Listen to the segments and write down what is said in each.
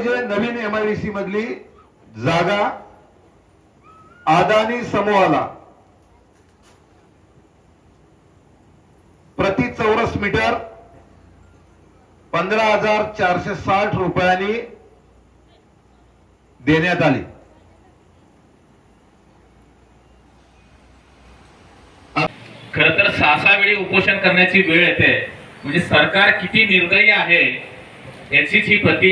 म्हणजे नवीन एमआयडीसी मधली जागा अदानी समूहाला प्रति चौरस मीटर पंधरा हजार चारशे साठ रुपयांनी देण्यात आली. खर तर सहा सहा वेळी उपोषण करण्याची वेळ येते. म्हणजे सरकार किती निर्दयी आहे याचीच ही प्रति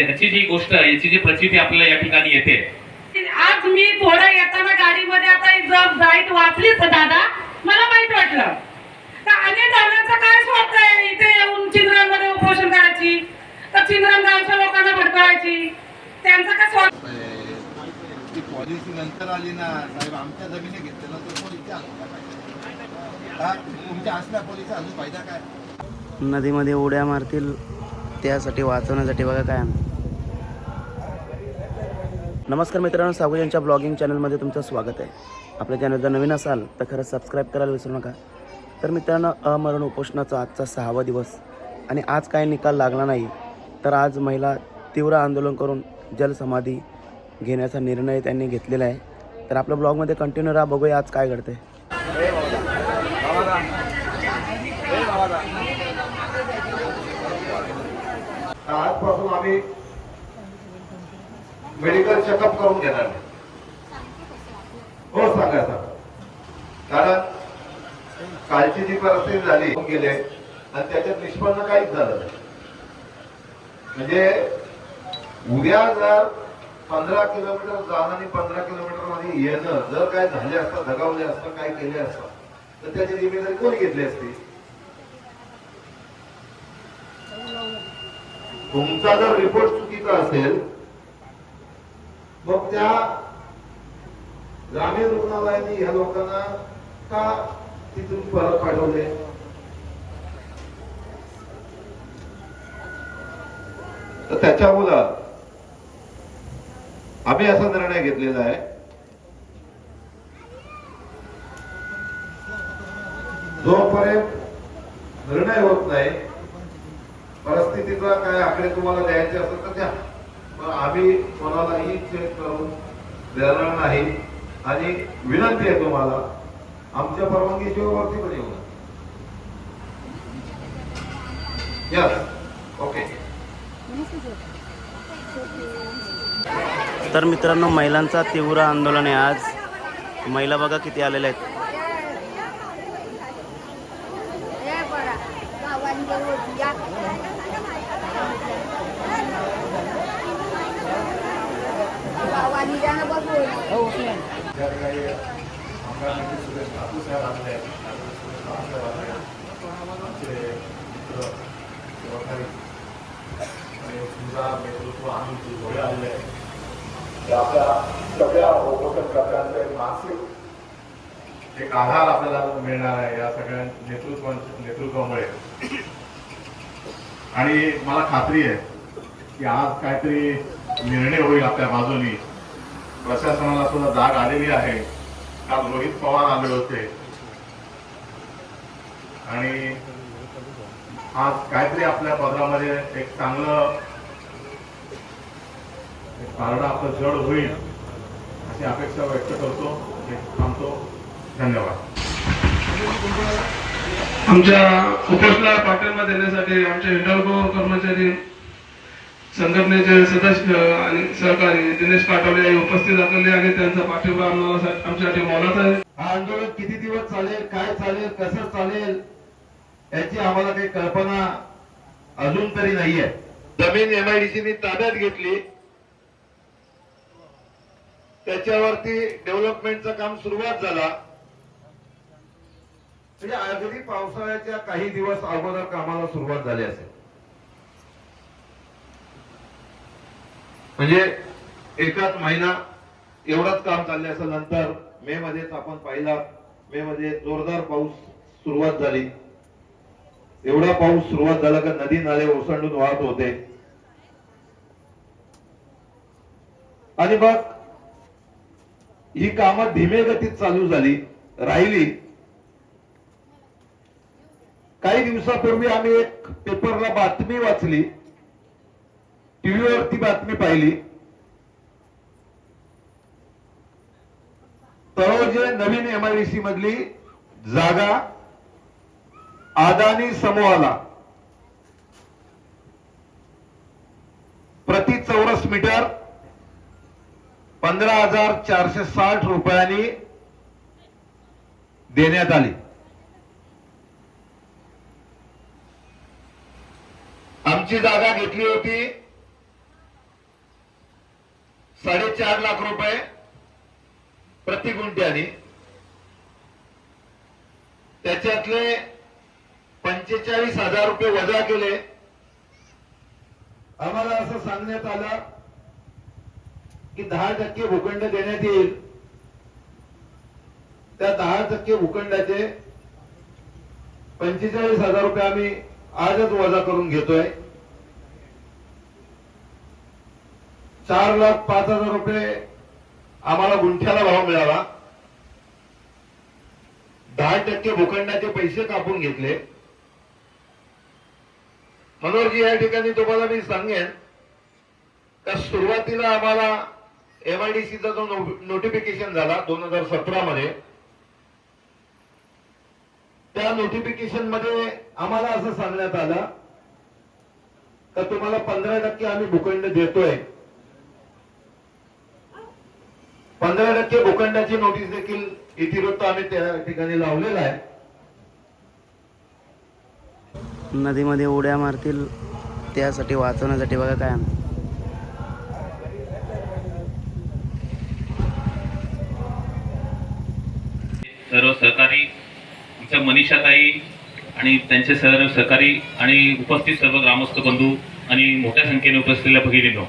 याची जी गोष्ट याची जी प्रचिती आपल्याला या ठिकाणी येते. आज मी थोडं येताना गाडीमध्ये आता जर जाईट वाचलीच दादा मला माहीत वाटलं. अनेक जणांचा काय स्वार्थ आहे इथे येऊन चिंद्रांमध्ये उपोषण करायची? तर चिंद्रन गावच्या लोकांना भडकवायची? त्यांचा काय स्वार्थ ती पॉलिसी नंतर आली ना साहेब आमच्या जमिनी इथे फायदा? हा? तुमच्या असल्या पॉलिसी अजून फायदा काय? नदीमध्ये उड्या मारतील त्यासाठी वाचवण्यासाठी बघा काय नमस्कार मित्रांनो सागुजांच्या ब्लॉगिंग चॅनलमध्ये तुमचं स्वागत आहे. आपल्या चॅनल जर नवीन असाल तर खरंच सबस्क्राईब करायला विसरू नका. तर मित्रांनो अमरण उपोषणाचा आजचा सहावा दिवस आणि आज काय निकाल लागला नाही तर आज महिला तीव्र आंदोलन करून जलसमाधी घेण्याचा निर्णय त्यांनी घेतलेला आहे. तर आपल्या ब्लॉगमध्ये कंटिन्यू राहा बघूया आज काय घडतं आहे आम्ही मेडिकल चेकअप करून घेणार नाही. हो सांगा सांगा. कारण कालची जी परिस्थिती झाली गेले आणि त्याच्यात निष्पन्न काहीच झालं नाही. म्हणजे उद्या जर पंधरा किलोमीटर जाणं आणि पंधरा किलोमीटरमध्ये येणं जर काय झाले असतं दगावले असतं काय केले असतं तर त्याची जिम्मेदारी कोणी घेतली असती? तुमचा जर रिपोर्ट चुकीचा असेल मग त्या ग्रामीण रुग्णालयाने ह्या लोकांना का तिथून परत पाठवले? तर त्याच्यामुळं आम्ही असा निर्णय घेतलेला आहे. जोपर्यंत निर्णय होत नाही परिस्थितीचा काय आकडे तुम्हाला द्यायचे असेल तर द्या. पण आम्ही कोणालाही चेक करून देणार नाही. आणि विनंती आहे तुम्हाला आमच्या परवानगीशिवाय वरती पण येऊ यस ओके तर मित्रांनो महिलांचा तीव्र आंदोलन आहे आज. महिला बघा किती आलेल्या आहेत ज्या काही आमदार नेते सुरेश ठाकूर साहेब आलेले आहेत आमचे मित्र सहकारी आणि समजा नेतृत्व आम्ही जोडे आलेले आहेत ते आपल्या सगळ्या उपोषणकर्त्यांचे मानसिक एक आधार आपल्याला मिळणार आहे या सगळ्या नेतृत्व नेतृत्वामुळे आणि मला खात्री आहे की आज काहीतरी निर्णय होईल आपल्या बाजूनी. प्रशासनाला सुद्धा जाग आलेली आहे. काल रोहित पवार आले होते. आणि आज काहीतरी आपल्या पदरामध्ये एक चांगलं एक पारडा आपलं जड होईल अशी अपेक्षा व्यक्त करतो. एक थांबतो. धन्यवाद. आमच्या उपोषणाला पाठिंबा देण्यासाठी आमचे हिंडल्गो कर्मचारी संघटनेचे सदस्य आणि सहकारी दिनेश पाटवले हे उपस्थित झालेले आणि त्यांचा पाठिंबा आम्हाला आमच्यासाठी मोलाचा आहे. हा आंदोलन किती दिवस चालेल काय चालेल कसं चालेल याची आम्हाला काही कल्पना अजून तरी नाहीये. जमीन एमआयडीसीने ताब्यात घेतली. त्याच्यावरती डेव्हलपमेंटचं काम सुरुवात झाला. म्हणजे अगदी पावसाळ्याच्या काही दिवस अगोदर कामाला सुरुवात झाली असेल. म्हणजे एकाच महिना एवढंच काम चालले असं नंतर मे मध्येच आपण पाहिला मे मध्ये जोरदार पाऊस सुरुवात झाली. एवढा पाऊस सुरुवात झाला का नदी नाले ओसंडून वाहत होते. आणि मग ही कामं धीमे गतीत चालू झाली राहिली. काही दिवसापूर्वी आम्ही एक पेपरला बातमी वाचली. टीव्हीवरती बातमी पाहिली. तळोजे नवीन एमआयडीसी मधली जागा अदानी समूहाला. प्रति चौरस मीटर पंधरा हजार चारशे साठ रुपयांनी देण्यात आली. आमची जागा घेतली होती. साडेचार लाख रुपये प्रति गुंठ्याने. त्याच्यातले पंचेचाळीस हजार रुपये वजा केले. आम्हाला असं सांगण्यात आलं की दहा टक्के भूखंड देण्यात येईल. त्या दहा टक्के भूखंडाचे पंचेचाळीस हजार रुपये आम्ही आजच वजा करून घेतोय. चार लाख पाच हजार रुपये आम्हाला गुंठ्याला भाव मिळाला. दहा टक्के भूखंडाचे पैसे कापून घेतले. मनोहरजी या ठिकाणी तुम्हाला मी सांगेन का सुरुवातीला आम्हाला एमआयडीसीचा जो नोटिफिकेशन झाला दोन हजार सतरा मध्ये त्या नोटिफिकेशनमध्ये आम्हाला असं सांगण्यात आलं का तुम्हाला पंधरा टक्के आम्ही भूखंड देतोय. पंधरा टक्के भूखंडाची नोटीस देखील इतिवृत्त आम्ही त्या ठिकाणी लावलेला आहे नदीमध्ये उड्या मारतील त्यासाठी वाचवण्यासाठी बघा काय. सर्व सहकारी आमच्या मनीषाताई आणि त्यांचे सर्व सहकारी आणि उपस्थित सर्व ग्रामस्थ बंधू आणि मोठ्या संख्येने उपस्थित भगिनीनो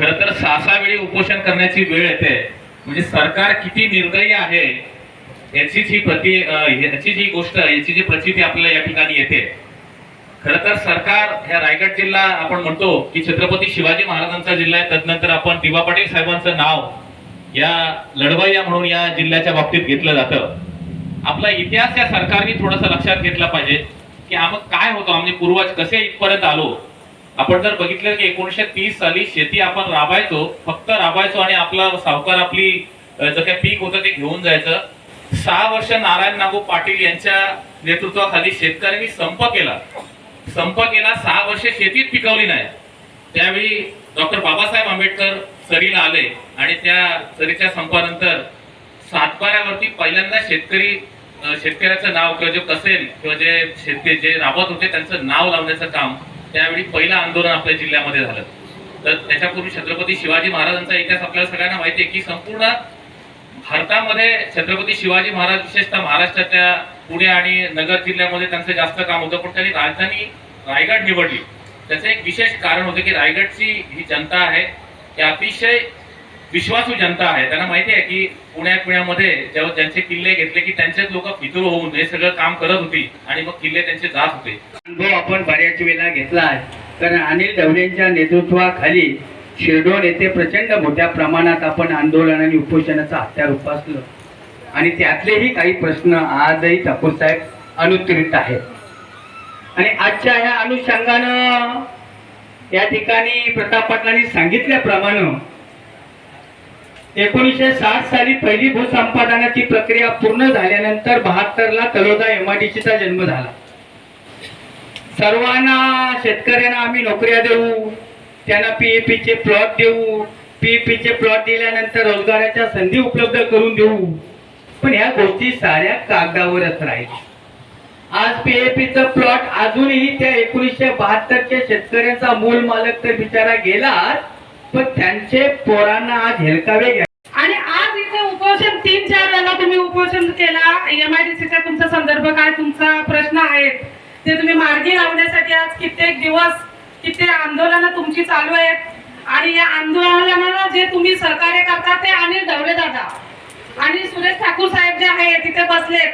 खर तर सहा सहा वेळी उपोषण करण्याची वेळ येते. म्हणजे सरकार किती निर्दयी आहे याची जी प्रति याची जी गोष्ट याची जी प्रचिती आपल्याला या ठिकाणी येते. खर तर सरकार ह्या रायगड जिल्हा आपण म्हणतो की छत्रपती शिवाजी महाराजांचा जिल्हा आहे. तदनंतर आपण दिवा पाटील साहेबांचं नाव या लढवय्या म्हणून या जिल्ह्याच्या बाबतीत घेतलं जातं. आपला इतिहास या सरकारने थोडासा लक्षात घेतला पाहिजे की आम्ही काय होतो? आम्ही पूर्वज कसे इथपर्यंत आलो? आपण जर बघितलं की एकोणीशे तीस साली शेती आपण राबायचो फक्त राबायचो आणि आपला सावकार आपली जे काही पीक होतं ते घेऊन जायचं. सहा वर्ष नारायण नागू पाटील यांच्या नेतृत्वाखाली शेतकऱ्यांनी संप केला. संप केला सहा वर्ष शेतीत पिकवली नाही. त्यावेळी डॉक्टर बाबासाहेब आंबेडकर सरीला आले आणि त्या सरीच्या संपानंतर सातबाऱ्यावरती पहिल्यांदा शेतकरी शेतकऱ्याचं नाव किंवा जे कसेल किंवा जे शेतकरी जे राबत होते त्यांचं नाव लावण्याचं काम त्यावेळी पहिलं आंदोलन आपल्या जिल्ह्यामध्ये झालं. तर त्याच्यापूर्वी छत्रपती शिवाजी महाराजांचा इतिहास आपल्याला सगळ्यांना माहिती आहे की संपूर्ण भारतामध्ये छत्रपती शिवाजी महाराज विशेषतः महाराष्ट्राच्या पुणे आणि नगर जिल्ह्यामध्ये त्यांचं जास्त काम होतं. पण त्यांनी राजधानी रायगड निवडली. त्याचं एक विशेष कारण होतं की रायगडची ही जनता आहे ती अतिशय विश्वासू जनता आहे. त्यांना माहिती आहे की पुण्यात पुण्यामध्ये जेव्हा ज्यांचे किल्ले घेतले की त्यांचेच लोक फितूर होऊन हे सगळं काम करत होती आणि मग किल्ले त्यांचे जात होते. अनुभव आपण बऱ्याच वेळेला घेतला आहे. कारण अनिल ढवळेंच्या नेतृत्वाखाली शिरडोन येथे प्रचंड मोठ्या प्रमाणात आपण आंदोलन आणि उपोषणाचा हत्यार उपासलं. आणि त्यातलेही काही प्रश्न आजही ठाकूर साहेब अनुत्तरित आहेत. आणि आजच्या ह्या अनुषंगानं या ठिकाणी प्रताप पाटलांनी सांगितल्याप्रमाणे एकोणीसशे साठ साली पहिली भूसंपादनाची प्रक्रिया पूर्ण झाल्यानंतर बहात्तरला तलोदा एमआयडीसीचा जन्म झाला. सर्वांना शेतकऱ्यांना आम्ही नोकऱ्या देऊ त्यांना पीएपीचे प्लॉट देऊ पीएपीचे प्लॉट दिल्यानंतर रोजगाराच्या संधी उपलब्ध करून देऊ. पण ह्या गोष्टी साऱ्या कागदावरच राहील आज पीएपीचं प्लॉट अजूनही त्या एकोणीसशे बहात्तरच्या शेतकऱ्यांचा मूल मालक तर बिचारा गेलाच. पण त्यांचे पोरांना आज हेलकावे घ्या. आणि आज इथे उपोषण तीन चार वेळा तुम्ही उपोषण केला. एमआयडीसीचा तुमचा संदर्भ काय तुमचा प्रश्न आहे ते तुम्ही मार्गी लावण्यासाठी आज कित्येक दिवस कित्येक आंदोलनं तुमची चालू आहेत. आणि या आंदोलनाला जे तुम्ही सहकार्य करता ते अनिल ढवळे दादा आणि सुरेश ठाकूर साहेब जे आहे तिथे बसलेत.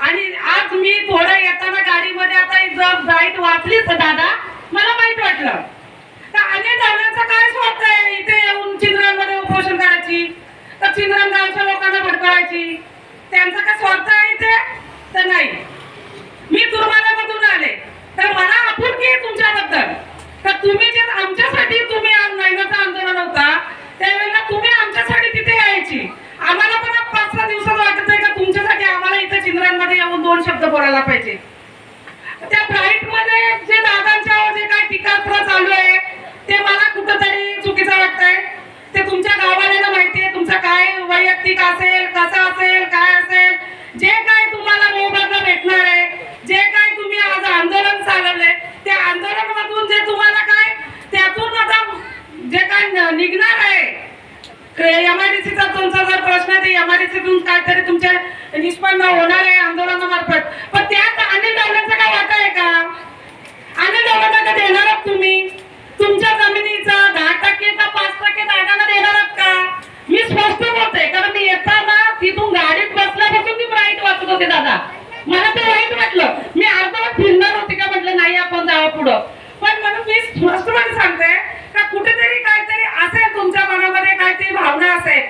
आणि आज मी थोडं येताना गाडीमध्ये आता जर जाईट वाचलीच दादा. मला माहीत वाटलं. का? अनिल काय स्वार्थ आहे? इथे येऊन चिंद्रांमध्ये उपोषण करायची तर चिंद्रन गावच्या लोकांना भडकवायची. त्यांचा काय स्वार्थ आहे इथे? तर नाही. मी तुरमाल्यामधून आले. तर मला आपुलकी आहे तुमच्याबद्दल. तर तुम्ही जे आमच्यासाठी तुम्ही आज महिन्याचं आंदोलन होता त्यावेळेला तुम्ही आमच्यासाठी तिथे यायची आम्हाला पण आज पाच सहा दिवसात वाटत आहे का तुमच्यासाठी आम्हाला इथे चिंद्रांमध्ये येऊन दोन शब्द बोलायला पाहिजे त्या ब्राईटमध्ये जे दादांच्या जे काय टीकास्त्र चालू आहे ते मला कुठंतरी चुकीचं वाटतंय ते तुमच्या गावाला माहितीये तुमचं काय वैयक्तिक असेल कसं असेल काय असेल जे काय तुम्हाला मोबदला भेटणार आहे जे काय तुम्ही आज आंदोलन चालवलंय त्या आंदोलनामधून जे तुम्हाला काय त्यातून आता जे काय न- निघणार आहे एमआयडीसीचा तुमचा जर प्रश्न आहे ते काहीतरी तुमचे निष्पन्न होणार आहे आंदोलनामार्फत. पण त्यात अनिल डवल्यांचा काय वाटा आहे का? अनिल डवल्यांना का देणार आहात तुम्ही? तुमच्या जमिनीचा दहा टक्के का पाच टक्के दादांना देणार आहात का? मी स्पष्ट बोलते कारण मी येताना तिथून गाडीत बसल्यापासून मी वाईट वाचत होते दादा. मला ते वाईट वाटलं. मी अर्धवट फिरणार होते का म्हटलं नाही आपण जावं पुढं. पण म्हणून मी स्पष्टपणे सांगते का कुठेतरी काहीतरी असेल तुमच्या मनामध्ये काहीतरी भावना असेल.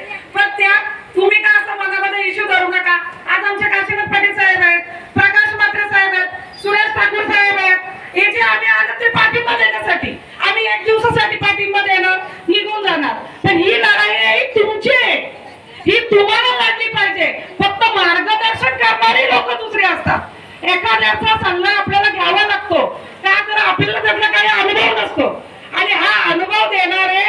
पण तुम्ही का असं मनामध्ये इश्यू धरू नका? आज आमच्या काशीनाथ पाटील साहेब आहेत प्रकाश मात्रे साहेब आहेत सुरेश ठाकूर साहेब आहेत. हे जे आम्ही आलो ते पाठिंबा देण्यासाठी. आम्ही एक दिवसासाठी पाठिंबा देणार निघून जाणार. पण ही लढाई आहे तुमची आहे. ही तुम्हाला लढली पाहिजे. फक्त मार्गदर्शन करणारे लोक दुसरे असतात. एखाद्याचा सल्ला आपल्याला घ्यावा लागतो. का तर आपल्याला त्यातला काही अनुभव नसतो. आणि हा अनुभव देणारे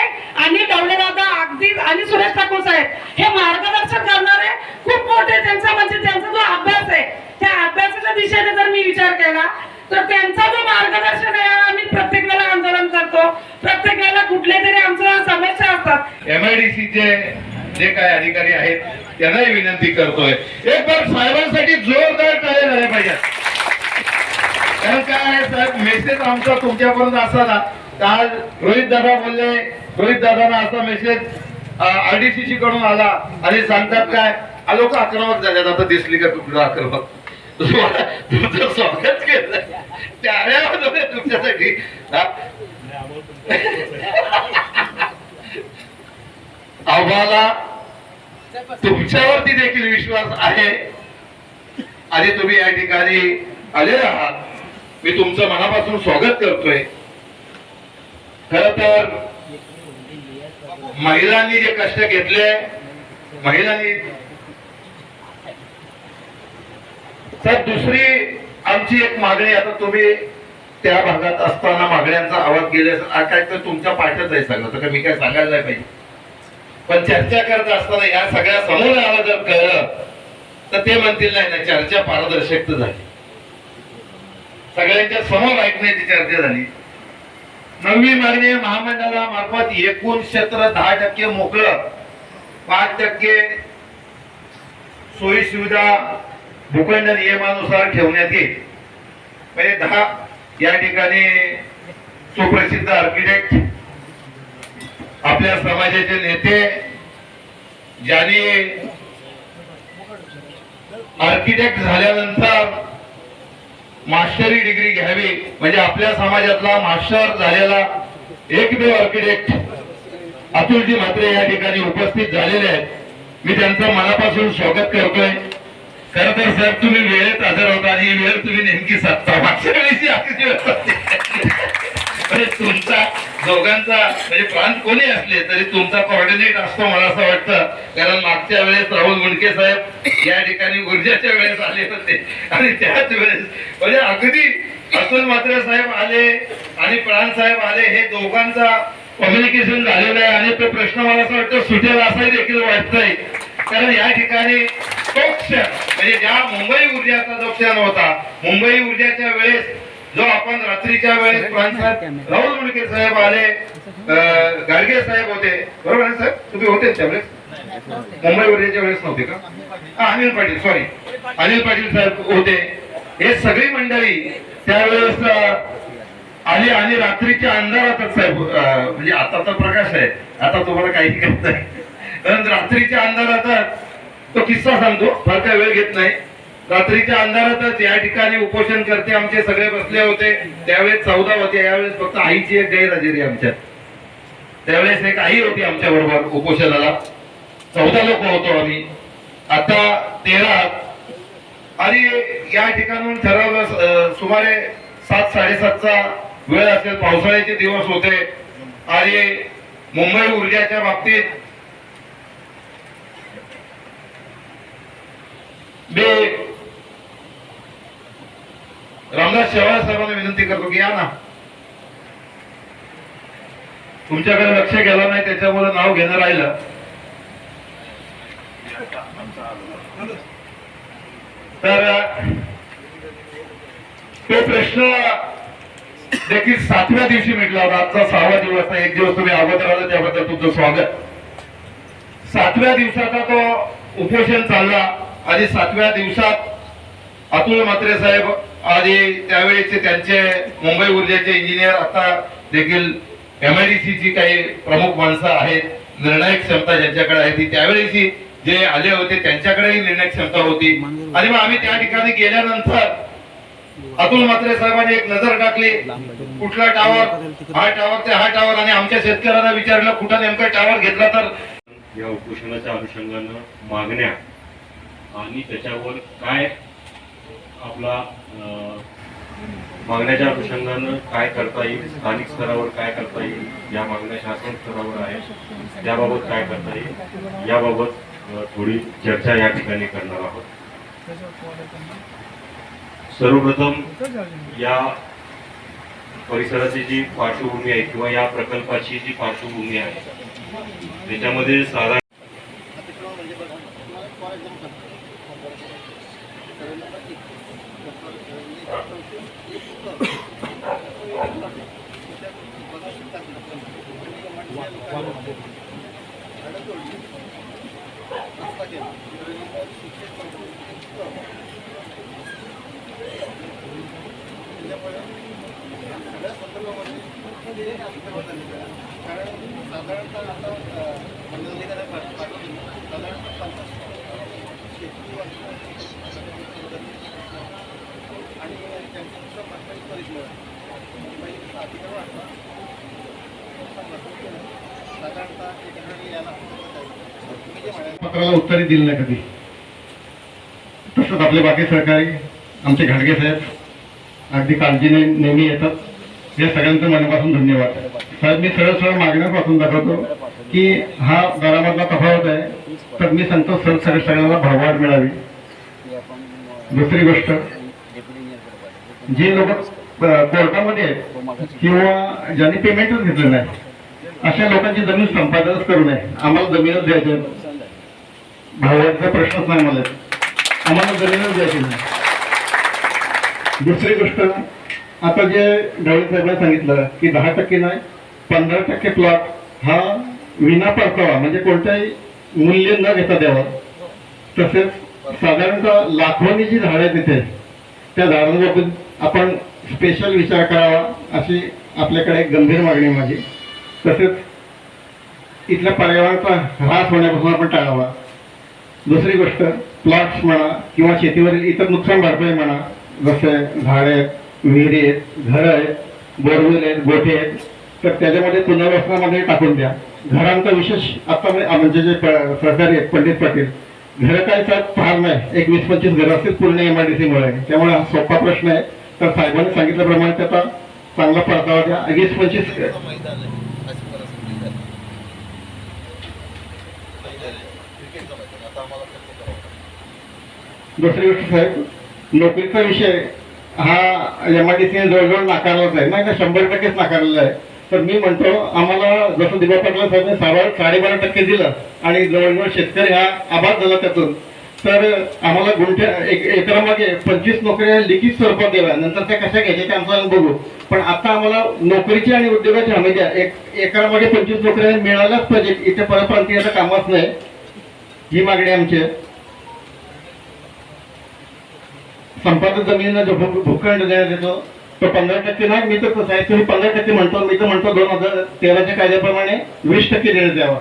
आणि डवले दादा अगदी आणि सुरेश ठाकूर साहेब हे मार्गदर्शन करणारे खूप मोठे त्यांचा म्हणजे त्यांचा जो अभ्यास आहे त्या अभ्यासाच्या दिशेने जर मी विचार केला तर त्यांचा जो मार्गदर्शन आहे आम्ही प्रत्येक वेळेला आंदोलन करतो. प्रत्येक वेळेला कुठल्या तरी आमच्या समस्या असतात. एमआयडीसीचे जे काय अधिकारी आहेत त्यांनाही विनंती करतोय. एक बार साहेबांसाठी जोरदार टाळे झाले पाहिजे कारण काय आहे साहेब मेसेज आमचा तुमच्यापर्यंत असा ना काल रोहित दादा बोलले रोहित दादांना असा मेसेज आरडीसीसी कडून आला. आणि सांगतात काय लोक आक्रमक झाल्यात आता दिसली का तुमचं आक्रमक? तुमचं स्वागत केलं. टाळ्या तुमच्यासाठी आम्हाला तुमच्यावरती देखील विश्वास आहे. आणि तुम्ही या ठिकाणी आले आहात. मी तुमचं मनापासून स्वागत करतोय. खर तर महिलांनी जे कष्ट घेतले महिलांनी तर दुसरी आमची एक मागणी आता तुम्ही त्या भागात असताना मागण्यांचा आवाज गेले काय तर तुमच्या पाठच आहे सगळं तर मी काय सांगायला नाही पाहिजे. पण चर्चा करत असताना या सगळ्या समोर आलं जर कळलं तर ते म्हणतील नाही ना चर्चा पारदर्शक झाली. सगळ्यांच्या समोर ऐकण्याची चर्चा झाली. नववी मागणी महामंडळामार्फत महामंडळा मार्फत एकूण क्षेत्र दहा टक्के मोकळं पाच टक्के सोयी सुविधा भूखंड नियमानुसार ठेवण्यात येईल. म्हणजे दहा या ठिकाणी सुप्रसिद्ध आर्किटेक्ट आपल्या समाजाचे नेते ज्यांनी आर्किटेक्ट झाल्यानंतर मास्टरी डिग्री घ्यावी. म्हणजे आपल्या समाजातला मास्टर झालेला एकमेव आर्किटेक्ट अतुलजी म्हात्रे या ठिकाणी उपस्थित झालेले आहेत. मी त्यांचं मनापासून स्वागत करतोय. खर तर सर तुम्ही वेळेत हजर होता आणि वेळ तुम्ही नेमकी साधता मागच्या वेळेची अशीच म्हणजे तुमचा दोघांचा म्हणजे प्रांत कोणी असले तरी तुमचा कॉर्डिनेट असतो मला असं वाटतं. कारण मागच्या वेळेस राहुल मुंडके साहेब या ठिकाणी ऊर्जाच्या वेळेस आले होते. आणि त्याच वेळेस म्हणजे अगदी अतुल मात्रे साहेब आले आणि प्राण साहेब आले हे दोघांचा कम्युनिकेशन झालेलं आहे. आणि तो प्रश्न मला असं वाटतं सुटेल असंही देखील वाटतंय कारण या ठिकाणी तो क्षण म्हणजे ज्या मुंबई ऊर्जाचा जो क्षण होता मुंबई ऊर्जाच्या वेळेस जो आपण रात्रीच्या वेळेस राहुल मुंडके साहेब आले गाडगे साहेब होते. बरोबर आहे साहेब? तुम्ही होते त्यावेळेस मुंबई ऊर्जेच्या वेळेस नव्हते का? अनिल पाटील सॉरी अनिल पाटील साहेब होते. हे सगळी मंडळी त्यावेळेस आली आणि रात्रीच्या अंधारातच साहेब म्हणजे आता तर प्रकाश आहे. आता तुम्हाला काही करत नाही. कारण रात्रीच्या अंधारातच तो किस्सा सांगतो. फार काय वेळ घेत नाही. रात्रीच्या अंधारातच या ठिकाणी उपोषण करते आमचे सगळे बसले होते. त्यावेळेस चौदा होते यावेळेस फक्त आईची एक गैरहजेरी आमच्यात. त्यावेळेस एक आई होती आमच्या बरोबर उपोषणाला. चौदा लोक होतो आम्ही. आता तेरा. आणि या ठिकाणून ठरवलं सुमारे सात साडेसातचा वेळ असेल पावसाळ्याचे दिवस होते. आणि मुंबई ऊर्जाच्या बाबतीत मी रामदास शेवाळ साहेबांना विनंती करतो की या ना. तुमच्याकडे लक्ष गेलं नाही त्याच्यामुळे नाव घेणं राहिलं. तर तो प्रश्न देखील सातव्या दिवशी मिटला होता. आजचा सहावा दिवस एक दिवस तुम्ही अगोदर आला त्याबद्दल तुमचं स्वागत. सातव्या दिवसाचा तो उपोषण चालला. आणि सातव्या दिवसात अतुल म्हात्रे साहेब आणि त्यावेळेचे त्यांचे मुंबई ऊर्जेचे इंजिनियर आता देखील एमआयडीसी ची काही प्रमुख माणसं आहेत. निर्णायक क्षमता ज्यांच्याकडे आहे ती त्यावेळेची जे आले होते त्यांच्याकडेही निर्णय क्षमता होती. आणि मग आम्ही त्या ठिकाणी गेल्यानंतर अतुल म्हात्रे साहेबांनी एक नजर टाकली. कुठला टावर हा टावर ते हा टावर आणि आमच्या शेतकऱ्यांना विचारलं कुठं नेमका टावर घेतला तर? या उपोषणाच्या अनुषंगानं मागण्या आणि त्याच्यावर काय आपला मागण्याच्या अनुषंगानं काय करता येईल? स्थानिक स्तरावर काय करता येईल? या मागण्या शासन स्तरावर आहेत त्याबाबत काय करता येईल? याबाबत थोडी चर्चा या ठिकाणी करणार आहोत. सर्वप्रथम या परिसराची जी पार्श्वभूमी आहे किंवा या प्रकल्पाची जी पार्श्वभूमी आहे त्याच्यामध्ये साधारण पत्राला उत्तरही दिलं नाही कधी. तसंच आपले बाकी सहकारी आमचे घाडगे साहेब अगदी काळजीने नेहमी येतात. या सगळ्यांचं मनापासून धन्यवाद. साहेब मी सरळ सरळ मागण्यापासून दाखवतो की हा घरामधला तफावत आहे तर मी सांगतो सर सगळ्या सगळ्यांना भाववाढ मिळावी. दुसरी गोष्ट जे लोक कोर्टामध्ये आहेत किंवा ज्यांनी पेमेंटच घेतलं नाही अशा लोकांची जमीन संपादनच करू नये. आम्हाला जमीनच द्यायचे भावाचा प्रश्नच नाही मला. आम्हाला जमीनच द्यायची नाही. दुसरी गोष्ट आता जे ढवळे साहेबांनी सांगितलं की दहा टक्के नाही पंधरा टक्के प्लॉट हा विना परतावा म्हणजे कोणत्याही मूल्य न घेता द्यावा. तसेच साधारणतः लाखोनी जी झाडं आहेत तिथे त्या झाडांबाबत आपण स्पेशल विचार करावा अशी आपल्याकडे गंभीर मागणी माझी. तसेच इथल्या पर्यावरणाचा ऱ्हास होण्यापासून आपण टाळावा. दुसरी गोष्ट प्लॉट्स म्हणा किंवा शेतीवरील इतर नुकसान भरपाई म्हणा जसे झाडे आहेत विहिरी आहेत घरं आहेत बोरवेल आहेत गोठे आहेत तर त्याच्यामध्ये पुनर्वसनामध्ये टाकून द्या. घरांचा विशेष आता म्हणजे, म्हणजे जे सरकारी आहेत पंडित पाटील घरं काय फार नाही. एक वीस पंचवीस घरं असतील पूर्ण एम आय डी सीमुळे त्यामुळे हा सोपा प्रश्न आहे. तर साहेबांनी सांगितल्याप्रमाणे त्याचा चांगला परतावा द्या. वीस पंचवीस दुसरी गोष्ट साहेब नोकरीचा विषय हा एम आय डी सीने जवळजवळ नाकारलाच आहे. नाही का शंभर टक्केच नाकारलेला आहे. तर मी म्हणतो आम्हाला जसं दिवा पाटला साहेबांनी साडे साडेबारा टक्के दिलं आणि जवळजवळ शेतकरी हा आभार झाला त्यातून. तर आम्हाला गुंठ्या एक एकरामागे पंचवीस नोकऱ्या लिखित स्वरूपात द्याव्या. नंतर त्या कशा घ्यायच्या ते आम्हाला बघू. पण आता आम्हाला नोकरीची आणि उद्योगाची हमी द्या. एक एकरामागे पंचवीस नोकऱ्या मिळाल्याच पाहिजे इथे परप्रांतीयाचं कामच नाही. ही मागणी आमची आहे. संपादित जमिनीला जो भू- भूखंड देण्यात येतो तो पंधरा टक्के नाही मी तर साहेब तुम्ही पंधरा टक्के म्हणतो मी तर म्हणतो दोन हजार तेराच्या कायद्याप्रमाणे वीस टक्के देण्यात यावा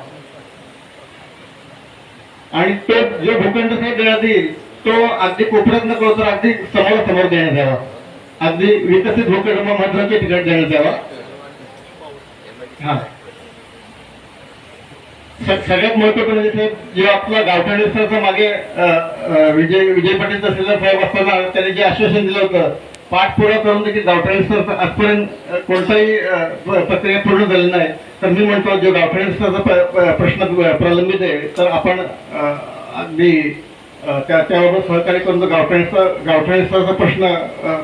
आणि तो जो भूखंड साहेब देण्यात येईल तो अगदी कोपऱ्यात नको तर अगदी समोरासमोर देण्यात यावा अगदी विकसित भूखंड मग महत्त्वाच्या ठिकाणी देण्यात यावा हा. सगळ्यात महत्त्वपूर्ण म्हणजे साहेब जेव्हा आपला गावठाण मागे विजय विजय पाटील तहसीलदार साहेब असताना त्याने जे आश्वासन दिलं होतं पाठपुरावा करून देखील गावठाण आजपर्यंत कोणताही प्रक्रिया पूर्ण झाली नाही. तर मी म्हणतो जो गावठाण प्रश्न प्रलंबित आहे तर आपण अगदी त्या त्याबाबत सहकार्य करून तो गावठाणे सरचा प्रश्न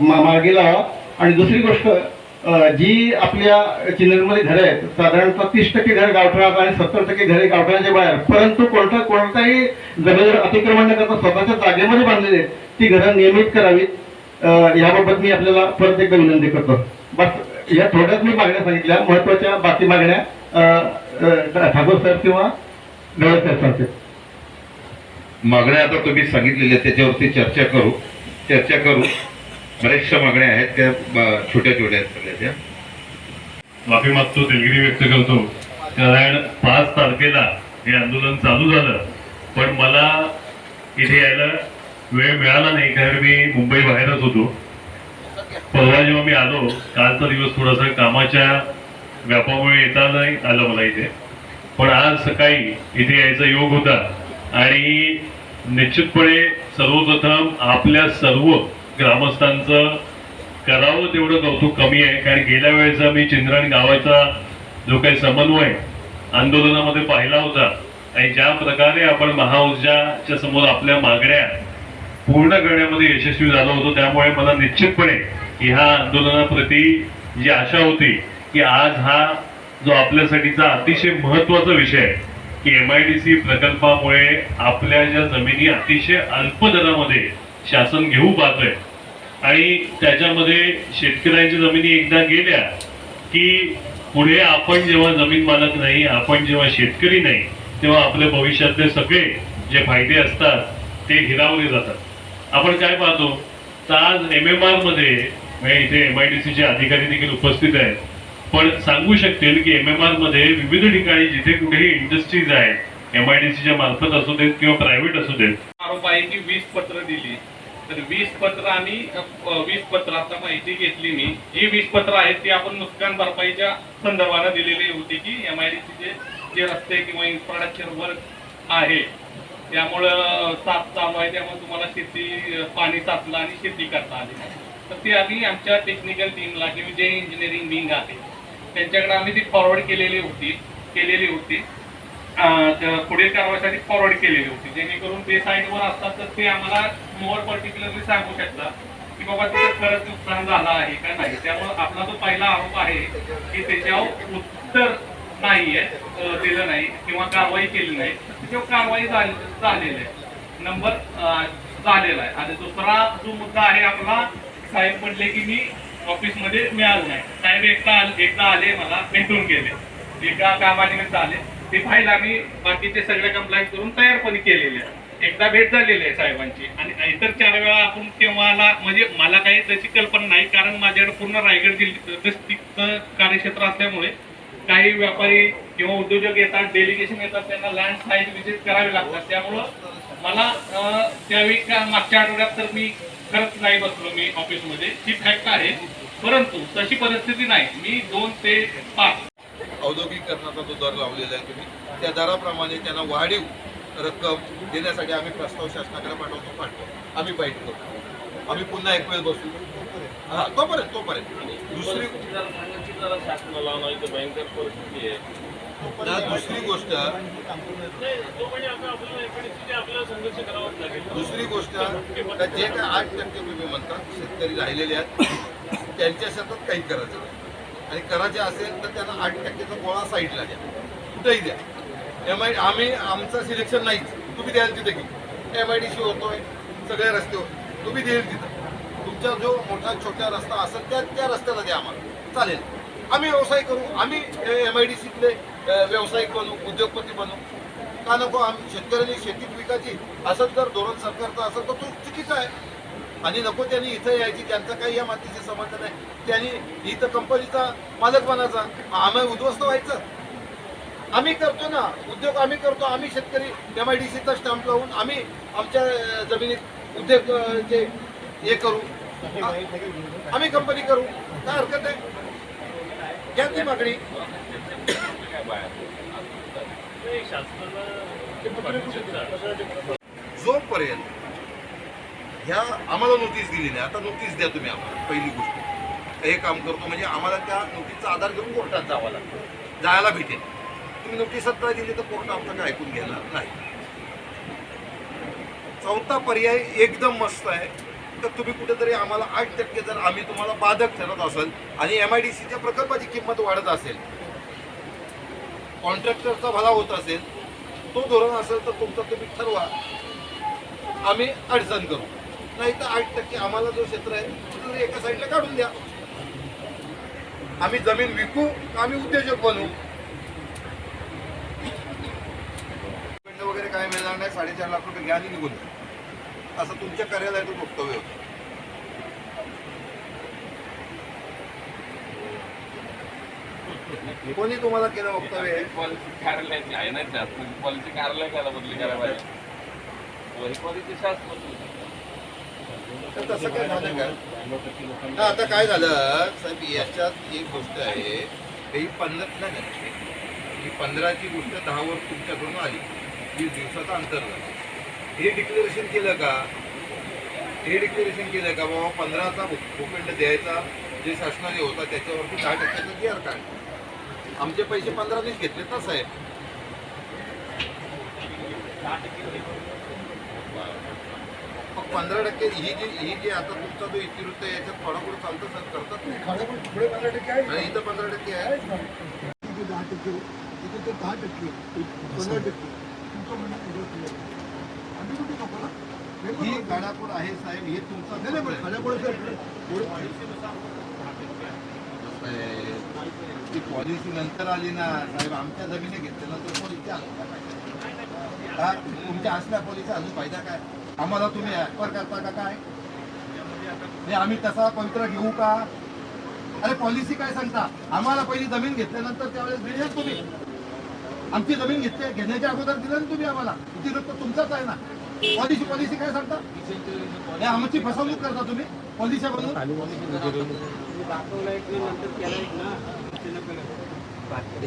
मागे लावा आणि दुसरी गोष्ट जी आपल्या चिन्हमध्ये घरं आहेत साधारणतः तीस टक्के घर गावठाणात आणि सत्तर टक्के घरे गावठाणाच्या बाहेर. परंतु कोणता कोणताही जमिनीवर अतिक्रमण न करता स्वतःच्या जागेमध्ये बांधलेली आहेत ती घरं नियमित करावीत. याबाबत मी आपल्याला परत एकदा विनंती करतो. बस या थोड्याच मी मागण्या सांगितल्या महत्त्वाच्या बाकी मागण्या ठाकूर साहेब किंवा गवळ साहेब सांगतील. मागण्या आता तुम्ही सांगितलेल्या त्याच्यावरती चर्चा करू चर्चा करू. बऱ्याचशा मागण्या आहेत त्या छोट्या छोट्या आहेत सगळ्या त्या. माफी मागतो दिलगिरी व्यक्त करतो. कारण पाच तारखेला हे आंदोलन चालू झालं पण मला इथे यायला वेळ मिळाला नाही कारण मी मुंबई बाहेरच होतो. परवा जेव्हा मी आलो कालचा दिवस थोडासा कामाच्या व्यापामुळे येता नाही आलं मला इथे. पण आज सकाळी इथे यायचा योग होता आणि निश्चितपणे सर्वप्रथम आपल्या सर्व ग्रामस्थांचं करावं तेवढं कौतुक कमी आहे. कारण गेल्या वेळेचा मी चिंद्रण गावाचा जो काही समन्वय आंदोलनामध्ये पाहिला होता आणि ज्या प्रकारे आपण महाऊर्जाच्या समोर आपल्या मागण्या पूर्ण करण्यामध्ये यशस्वी झालो होतो त्यामुळे मला निश्चितपणे ह्या आंदोलनाप्रती जी आशा होती की आज हा जो आपल्यासाठीचा अतिशय महत्त्वाचा विषय आहे की एम आय डी सी प्रकल्पामुळे आपल्या ज्या जमिनी अतिशय अल्प दरामध्ये शासन घेऊ पाहतोय आणि त्याच्यामध्ये शेतकऱ्यांच्या जमिनी एकदा गेल्या की पुढे आपण जेव्हा जमीन मालक नाही आपण जेव्हा शेतकरी नाही तेव्हा आपल्या भविष्यातले सगळे जे फायदे असतात ते हिरावले जातात. आपण काय पाहतो? तर आज एम एम आरमध्ये म्हणजे इथे एम आय डी सीचे अधिकारी देखील उपस्थित आहेत. पण सांगू शकतील की एम एम आरमध्ये विविध ठिकाणी जिथे कुठेही इंडस्ट्रीज आहेत एम आय डी सीच्या मार्फत असू देत किंवा प्रायव्हेट असू देत. आरोप आहे की वीज पत्र दिली. तर वीस पत्र आणि वीस पत्र आता माहिती घेतली मी. ही वीस पत्र आहेत ती आपण नुकसान भरपाईच्या संदर्भानं दिलेली होती की एम आय डी सीचे जे रस्ते किंवा इन्फ्रास्ट्रक्चर वर्क आहे त्यामुळं साथ चालू आहे त्यामुळे तुम्हाला शेती पाणी साचलं आणि शेती करता आली. तर ती आम्ही आमच्या टेक्निकल टीमला किंवा जे इंजिनिअरिंग विंग आहे त्यांच्याकडे आम्ही ती फॉरवर्ड केलेली होती केलेली होती. पुढील कारवाईसाठी फॉरवर्ड केलेली होती. जेणेकरून ते साईटवर असतात तर ते आम्हाला मोर पर्टिक्युलरली सांगू शकतात की बाबा तिथे खरंच नुकसान झालं आहे का नाही. त्यामुळे आपला जो पहिला आरोप आहे की त्याच्यावर उत्तर नाहीये दिलं नाही किंवा कारवाई केली नाही त्याच्यावर कारवाई झालेली आहे. नंबर झालेला आहे. आणि दुसरा जो मुद्दा आहे आपला साहेब म्हटले की मी ऑफिसमध्ये मिळालो नाही. साहेब एकदा आले- एकदा आले मला भेटून गेले. एका कामानिमित्त आले. ते फाईल आम्ही बाकीचे सगळे कंप्लायन्स करून तयार पण केलेले आहे एकदा भेट झालेली आहे साहेबांची. आणि इतर चार वेळा आपण तेव्हाला म्हणजे मला काही त्याची कल्पना नाही कारण माझ्याकडे पूर्ण रायगड जिल्ह्यात कार्यक्षेत्र असल्यामुळे काही व्यापारी किंवा उद्योजक येतात डेलिगेशन येतात त्यांना लँड साईट विजिट करावे लागतात. त्यामुळं मला त्यावेळी का मागच्या आठवड्यात तर मी खरंच नाही बसलो मी ऑफिसमध्ये ही फॅक्ट आहे. परंतु तशी परिस्थिती नाही. मी दोन ते पाच औद्योगिकरणाचा जो दर लावलेला आहे तुम्ही त्या दराप्रमाणे त्यांना वाढीव रक्कम देण्यासाठी आम्ही प्रस्ताव शासनाकडे पाठवतो पाठवतो. आम्ही बाईट करतो. आम्ही पुन्हा एक वेळ बसू. हा तोपर्यंत तोपर्यंत. दुसरी ना दुसरी गोष्ट दुसरी गोष्ट जे काय आठ टक्के तुम्ही म्हणतात शेतकरी राहिलेले आहेत त्यांच्या शेतात काही करायचं नाही. आणि करायचे असेल तर त्यांना आठ टक्केचा गोळा साईडला द्या. कुठेही द्या. एम आय आम्ही आमचं सिलेक्शन नाहीच. तुम्ही द्याल तिथे की. एम आय डी सी होतोय सगळे रस्ते तुम्ही देईल तिथं. तुमचा जो मोठा छोटा रस्ता असेल त्या त्या रस्त्याला द्या आम्हाला. चालेल. आम्ही व्यवसाय करू. आम्ही एम आय डी सीतले व्यावसायिक बनू उद्योगपती बनू. का नको? आम्ही शेतकऱ्यांनी शेतीत विकायची असं जर धोरण सरकारचं असेल तर तो चुकीचं आहे. आणि नको त्यांनी इथं यायची त्यांचा काही या मातीशी संबंध नाही. त्यांनी इथं कंपनीचा मालक बनायचा आम्ही उद्ध्वस्त व्हायचं. आम्ही करतो ना उद्योग आम्ही करतो आम्ही शेतकरी एम आय डी सीचा स्टॅम्प लावून आम्ही आमच्या जमिनीत उद्योग जे हे करू आम्ही कंपनी करू काय हरकत आहे घ्या ती मागणी. जोपर्यंत ह्या आम्हाला नोटीस दिली नाही. आता नोटीस द्या तुम्ही आम्हाला पहिली गोष्ट. हे काम करतो म्हणजे आम्हाला त्या नोटीसचा आधार घेऊन कोर्टात जावं लागतो. जायला भेटेल. तुम्ही नोटीसच सत्ता दिली तर कोर्ट आमचं काय ऐकून घ्यायला नाही. चौथा पर्याय एकदम मस्त आहे. तर तुम्ही कुठेतरी आम्हाला आठ टक्के जर आम्ही तुम्हाला बाधक ठरत असेल आणि एम आय डी सीच्या प्रकल्पाची किंमत वाढत असेल कॉन्ट्रॅक्टरचा भला होत असेल तो धोरण असेल तर तुमचं तुम्ही ठरवा. आम्ही अडचण करू. नाही तर आठ टक्के आम्हाला जो क्षेत्र आहे तो एका साईडला काढून द्या. आम्ही जमीन विकू का आम्ही उद्योजक बनवू पेंड वगैरे काय मिळणार नाही साडेचार लाख रुपये घ्या आणि निघून. असं तुमच्या कार्यालयातून वक्तव्य होतं. कोणी तुम्हाला केलं वक्तव्य? हे? पॉलिसी कार्यालयाची आहे ना पॉलिसी कार्यालय करायला बदली करायला पाहिजे शासनाची तर तसं काय झालं का आता काय झालं साहेब याच्यात एक गोष्ट आहे ही पंधरा नाही ही पंधराची गोष्ट दहावर तुमच्याकडून आली. वीस दिवसाचं अंतर झालं. हे डिक्लेरेशन केलं का? हे डिक्लेरेशन केलं का? बाबा पंधराचा भूखंड द्यायचा जे शासनाने होता त्याच्यावरती दहा टक्क्याचं जी आर काढ आमचे पैसे पंधरानेच घेतले ना साहेब? पंधरा टक्के ही जी ही जी आता तुमचा जो इतिवृत्त आहे याच्यात थोडा पुढे चालतं सर करतात? नाही. आणि इथं पंधरा टक्के आहे? ही गाडापूड आहे साहेब हे तुमचा ती पॉलिसी नंतर आली ना साहेब आमच्या जमिनी घेतल्या तर पॉलिसी हा तुमच्या असल्या पॉलिसी अजून फायदा काय? आम्हाला तुम्ही ऍक्वर करता का काय? नाही आम्ही तसा पवित्र घेऊ का? अरे पॉलिसी काय सांगता? आम्हाला पहिली जमीन घेतल्यानंतर त्यावेळेस दिली तुम्ही. आमची जमीन घेतली घेण्याच्या अगोदर दिलं ना तुम्ही आम्हाला. किती रक्त तुमचाच आहे ना. पॉलिसी पॉलिसी काय सांगता? नाही आमची फसवणूक करता तुम्ही पॉलिसी बनवून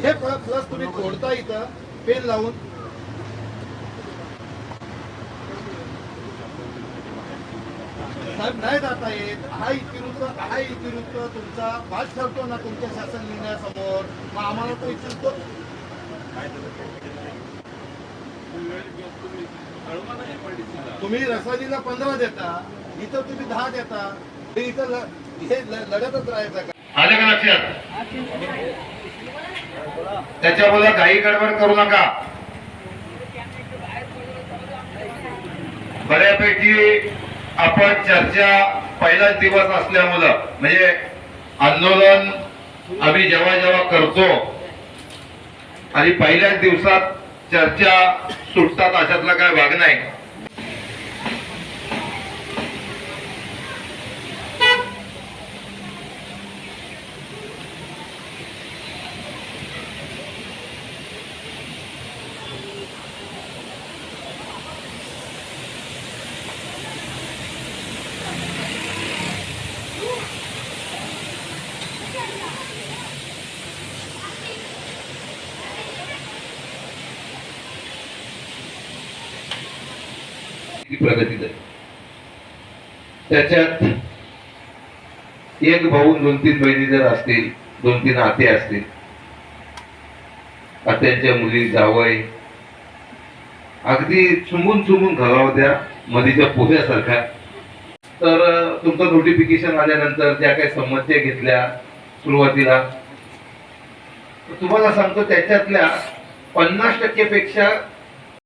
हे प्लस तुम्ही तोडता इथं पेन लावून. साहेब नाही जाता येत हा इतिवृत्त हा इतिवृत्त तुमचा वाद ठरतो ना तुमच्या शासन निर्णयासमोर मग आम्हाला तो इतिवृत्त तुम्ही रसादीला पंधरा देता इथं तुम्ही दहा देता. इथं हे लढतच राहायचं का? आलं का लक्षात? त्याच्यामुळे काही गडबड करू नका. बऱ्यापैकी आपण चर्चा पहिलाच दिवस असल्यामुळं म्हणजे आंदोलन आम्ही जेव्हा जेव्हा करतो आणि पहिल्याच दिवसात चर्चा सुटतात अशातला काय भाग नाही. प्रगती झाली. त्याच्यात एक भाऊ दोन तीन बहिणी जर असतील दोन तीन आते असतील आत्यांच्या मुली जावय अगदी चुंबून चुंबून घालावत्या मधीच्या पोह्यासारख्या. तर तुमचं नोटिफिकेशन आल्यानंतर ज्या काही समस्या घेतल्या सुरुवातीला तुम्हाला सांगतो त्याच्यातल्या पन्नास टक्केपेक्षा